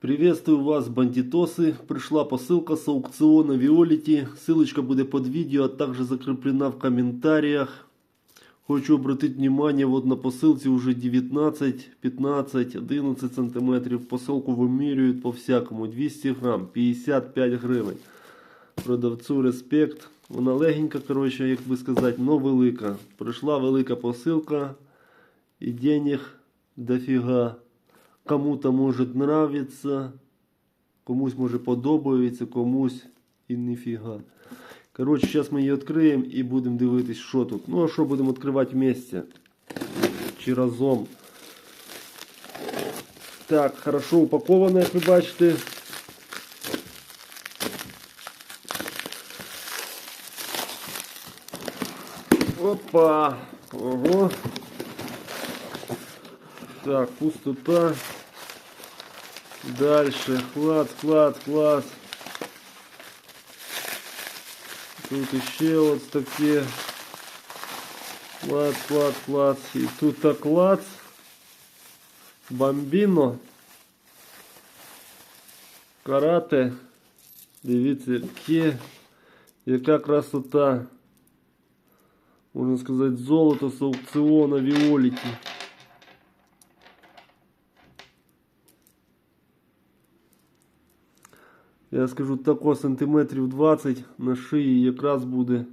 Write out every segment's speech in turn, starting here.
Приветствую вас, бандитосы. Пришла посылка с аукциона Виолити. Ссылочка будет под видео, а также закреплена в комментариях. Хочу обратить внимание, вот на посылке уже 19, 15, 11 сантиметрів. Посилку вимірюють по-всякому. 200 грам, 55 гривень. Продавцу респект. Вона легенька, коротше, як би сказати, но велика. Прийшла велика посилка і денег дофіга. Кому-то може нравиться, комусь може подобається, комусь і ніфіга. Коротше, зараз ми її відкриємо і будемо дивитись, що тут. Ну а що будемо відкривати вместе? Чи разом. Так, хорошо упаковано, як ви бачите. Опа! Ого! Так, пустота. Дальше. Клад, клад, клад. Тут еще вот такие. Клад, клад, клад. И тут так клад. Бомбіно. Карате. Дивіться, яке, яка красота. Можна сказати, золото з аукціона Віоліті. Я скажу тако сантиметрів 20 на шиї якраз буде.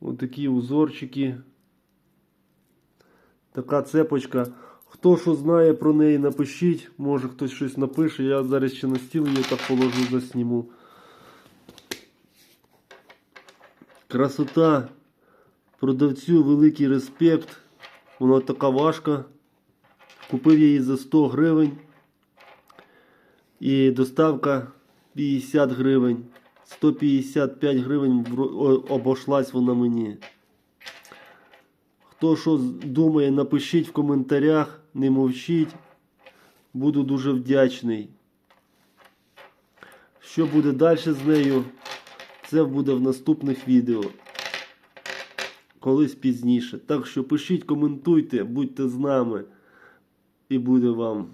Отакі узорчики. Така цепочка. Хто що знає про неї, напишіть. Може хтось щось напише. Я зараз ще на стіл її так положу, засніму. Красота. Продавцю великий респект. Вона така важка. Купив я її за 100 гривень. І доставка 50 гривень. 155 гривень обошлась вона мені. Хто що думає, напишіть в коментарях, не мовчіть. Буду дуже вдячний. Що буде далі з нею, це буде в наступних відео. Колись пізніше. Так що пишіть, коментуйте, будьте з нами. І буде вам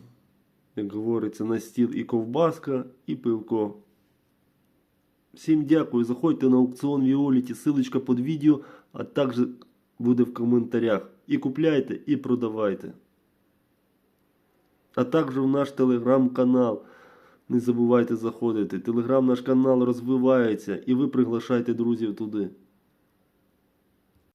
як говориться, на стіл і ковбаска, і пивко. Всім дякую. Заходьте на аукціон Віоліті, ссылочка під відео, а також буде в коментарях. І купляйте, і продавайте. А також в наш телеграм-канал. Не забувайте заходити. Телеграм наш канал розвивається і ви приглашайте друзів туди.